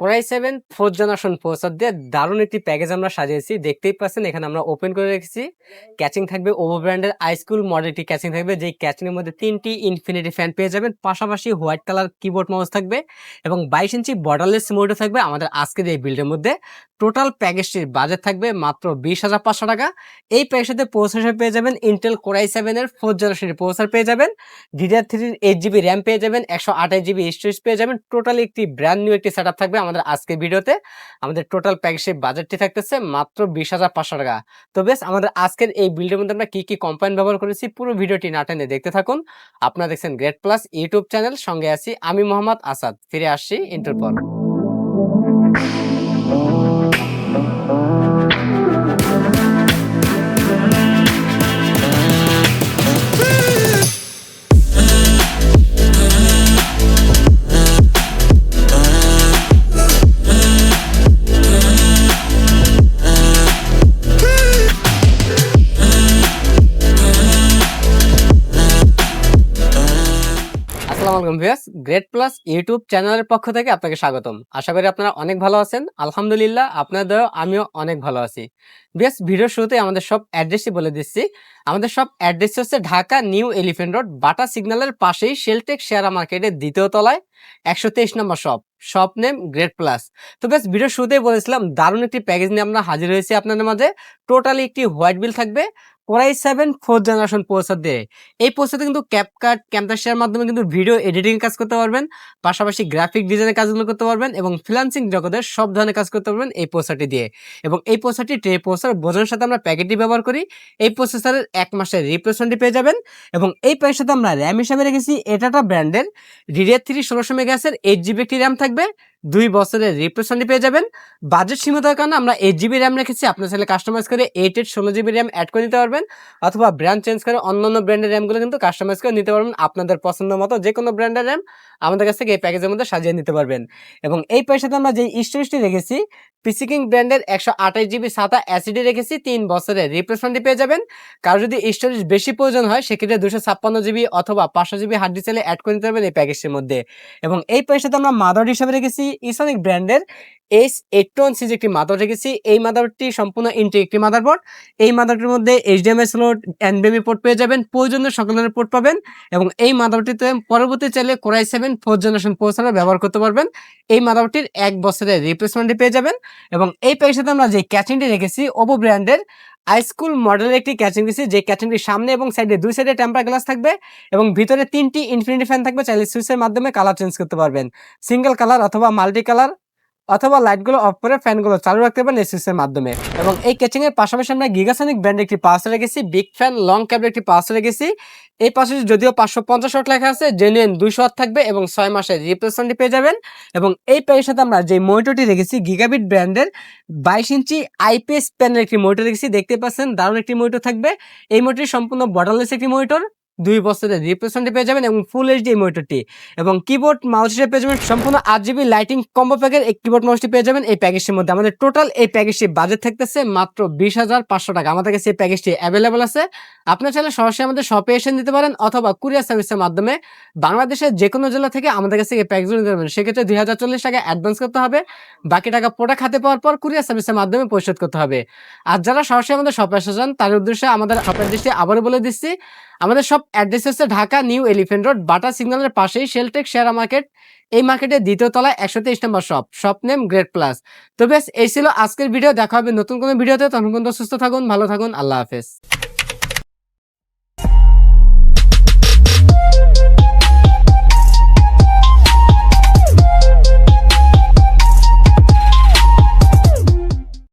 Core i seven fourth generation processor দিয়ে দারুণ একটি প্যাকেজ আমরা সাজিয়েছি। দেখতেই পাচ্ছেন, এখানে আমরা ওপেন করে রেখেছি। ক্যাচিং থাকবে ওভো ব্র্যান্ডের আইস্কুল মডেলটি ক্যাচিং থাকবে। যেই ক্যাচিং এর মধ্যে তিনটি ইনফিনিটি ফ্যান পেয়ে যাবেন। পাশাপাশি হোয়াইট কালার কিবোর্ড মাউস থাকবে এবং বাইশ ইঞ্চি বর্ডারলেস মোডও থাকবে আমাদের আজকের এই বিল্ডের মধ্যে। টোটাল প্যাকেজটির বাজেট থাকবে মাত্র বিশ হাজার পাঁচশো টাকা। এই প্যাকেজটাতে প্রসেসর পেয়ে যাবেন ইন্টেল কোরাই সেভেনের ফোর্থ জেনারেশনের প্রসেসর পেয়ে যাবেন। ডিডিআর থ্রির এইট জিবি র্যাম পেয়ে যাবেন, একশো আঠাশ জিবি স্টোরেজ পেয়ে যাবেন। টোটালি একটি ব্র্যান্ড নিউ একটি সেট থাকবে। আমাদের আজকের ভিডিওতে আমাদের টোটাল প্যাকেজের বাজেটটি থাকতেছে মাত্র বিশ হাজার পাঁচশো টাকা। তো বেশ, আমাদের আজকের এই বিল্ডের মধ্যে আমরা কী কী কোম্পানি ব্যবহার করেছি পুরো ভিডিওটি না টেনে দেখতে থাকুন। আপনারা দেখছেন গ্রেট প্লাস ইউটিউব চ্যানেল সঙ্গে আছি আমি মোহাম্মদ আসাদ। ফিরে আসছি ইন্টার আসসালামু ভিউয়ার্স। গ্রেট প্লাস ইউটিউব চ্যানেলের পক্ষ থেকে আপনাকে স্বাগতম। আশা করি আপনারা অনেক ভালো আছেন। আলহামদুলিল্লাহ, আপনাদের আমিও অনেক ভালো আছি। ভিউয়ার্স, ভিডিওর শুরুতে আমাদের সব অ্যাড্রেসই বলে দিচ্ছি। আমাদের সব অ্যাড্রেস হচ্ছে Dhaka new elephant road, Bata সিগন্যালের পাশেই শেলটেক শেয়ার মার্কেটের দ্বিতীয় তলায়, একশো তেইশ নম্বর shop. Shop name great plus তো বেশ ভিডিও শুরুতেই বলেছিলাম, দারুণ একটি প্যাকেজ নিয়ে আমরা হাজির হয়েছি আপনাদের মাঝে। টোটালি একটি হোয়াইট বিল থাকবে core i seven fourth generation processor দিয়ে। এই প্রসেসরে কিন্তু ক্যাপকাট ক্যামটাশিয়ার মাধ্যমে কিন্তু ভিডিও এডিটিং কাজ করতে পারবেন, পাশাপাশি গ্রাফিক ডিজাইনের কাজগুলো করতে পারবেন এবং ফ্রিলান্সিং জগতের সব ধরনের কাজ করতে পারবেন এই প্রসেসরটি দিয়ে। এবং এই প্রসেসরটি ট্রে প্রসেসর বোঝানোর সাথে আমরা প্যাকেটটি ব্যবহার করি, এই প্রসেসরের এক মাসের রিপ্লেসমেন্টটি পেয়ে যাবেন এবং এই প্যাকের সাথে আমরা র্যাম হিসাবে রেখেছি, এটাটা ব্র্যান্ডের ডিডিআর থ্রি ষোলোশো মেগাসের এইট জিবি একটি র্যাম থাকবে। থাকবে দুই বছরের রিপ্লেসমেন্টটি পেয়ে যাবেন। বাজেট সীমিতার কারণে আমরা এইট জিবি র্যাম রেখেছি। আপনার চাইলে কাস্টমাইজ করে এইট এইট ষোলো জিবি র্যাম অ্যাড করে নিতে পারবেন। অথবা ব্র্যান্ড চেঞ্জ করে অন্যান্য ব্র্যান্ডের র্যামগুলো কিন্তু কাস্টমাইজ করে নিতে পারবেন আপনাদের পছন্দ মতো যে কোনো ব্র্যান্ডের র্যাম আমাদের কাছ থেকে এই প্যাকেজের মধ্যে সাজিয়ে নিতে পারবেন। এবং এই পয়সাতে আমরা যে স্টোরেজটি রেখেছি পিসিকিং ব্র্যান্ডের একশো আঠাশ জিবি সাতা অ্যাসিডি রেখেছি, তিন বছরের রিপ্লেসমেন্টটি পেয়ে যাবেন। কারও যদি স্টোরেজ বেশি প্রয়োজন হয়, সেক্ষেত্রে দুশো ছাপ্পান্ন জিবি অথবা পাঁচশো জিবি হার্ড ডিসেলে অ্যাড করে নিতে পারবেন এই প্যাকেজটির মধ্যে। এবং এই পয়সাতে আমরা মাদার হিসাবে রেখেছি ইসনিক ব্র্যান্ডের এস এইট ওয়ান সিজ একটি মাদার রেখেছি। এই মাদারটি সম্পূর্ণ ইন্টি একটি মাদারবোর্ড। এই মাদারটির মধ্যে এইচডিএমআই স্লোট এনবিএমই পোর্ট পেয়ে যাবেন। প্রয়োজনীয় সকল ধরনের পোর্ট পাবেন এবং এই মাদারটিতে পরবর্তী চাইলে core i seven fourth generation processor ব্যবহার করতে পারবেন। এই মাদারটির এক বছরের রিপ্লেসমেন্টটি পেয়ে যাবেন এবং এই প্যাকের সাথে আমরা যে ক্যাচিংটি রেখেছি ওপো ব্র্যান্ডের হাইস্কুল মডেল একটি ক্যাচিং দিচ্ছি যে ক্যাচিংটির সামনে এবং সাইডে দুই সাইডে টেম্পার গ্লাস থাকবে এবং ভিতরে তিনটি ইনফিনিটি ফ্যান থাকবে, চাইলে সুইচের মাধ্যমে কালার চেঞ্জ করতে পারবেন। সিঙ্গেল কালার অথবা মাল্টি কালার অথবা লাইটগুলো অফ করে ফ্যানগুলো চালু রাখতে পারেন এসএসের মাধ্যমে। এবং এই ক্যাচিং এর পাশাপাশি আমরা গিগাসনিক ব্র্যান্ড একটি পাওয়ার রেখেছি বিগ ফ্যান লং ক্যাবের একটি পাওয়ার রেখেছি। এই পাশে যদিও পাঁচশো পঞ্চাশ ওয়াট লেখা আছে জেনুইন দুইশো ওয়াট থাকবে এবং ছয় মাসের রিপ্লেসমেন্টটি পেয়ে যাবেন। এবং এই প্যাকের সাথে আমরা যে মনিটরটি রেখেছি গিগাবিট ব্র্যান্ডের বাইশ ইঞ্চি আইপিএস প্যানের একটি মনিটর রেখেছি, দেখতে পাচ্ছেন, দারুণ একটি মনিটর থাকবে। এই মনিটরটি সম্পূর্ণ বর্ডারলেস একটি মনিটর দুই বছরের রিপ্লেসমেন্টে পেয়ে যাবেন এবং ফুল এইচডি মনিটরটি এবং কিবোর্ড মাউস হিসেবে পেয়ে যাবেন সম্পূর্ণ আট জিবি লাইটিং কম্বো প্যাকের এই কিবোর্ড মাউসটি পেয়ে যাবেন এই প্যাকেজটির মধ্যে। আমাদের টোটাল এই প্যাকেজটি বাজেট থাকতেছে মাত্র বিশ হাজার পাঁচশো টাকা। আমাদের কাছে এই প্যাকেজটি অ্যাভেলেবল আছে। আপনার চাইলে সরাসরি আমাদের শপে এসে নিতে পারেন অথবা কুরিয়ার সার্ভিসের মাধ্যমে বাংলাদেশের যে কোনো জেলা থেকে আমাদের কাছে এই প্যাকেজগুলো নিতে পারবেন। সেক্ষেত্রে দুই হাজার চল্লিশ টাকা অ্যাডভান্স করতে হবে। বাকি টাকা প্রোডাক্ট হাতে পাওয়ার পর কুরিয়ার সার্ভিসের মাধ্যমে পরিশোধ করতে হবে। আর যারা সরাসরি আমাদের শপে এসে যান তার উদ্দেশ্যে আমাদের শপের দৃষ্টি আবারও বলে দিচ্ছি। আমাদের সব অ্যাড্রেস হচ্ছে Dhaka, new elephant road, Bata সিগন্যালের পাশেই শেলটেক শেয়ার মার্কেট। এই মার্কেটের দ্বিতীয় তলায় একশো তেইশ নম্বর shop shop name great plus. তো বেশ, এই ছিল আজকের ভিডিও, দেখা হবে নতুন কোনো ভিডিওতে। তখন পর্যন্ত সুস্থ থাকুন, ভালো থাকুন, আল্লাহ হাফেজ।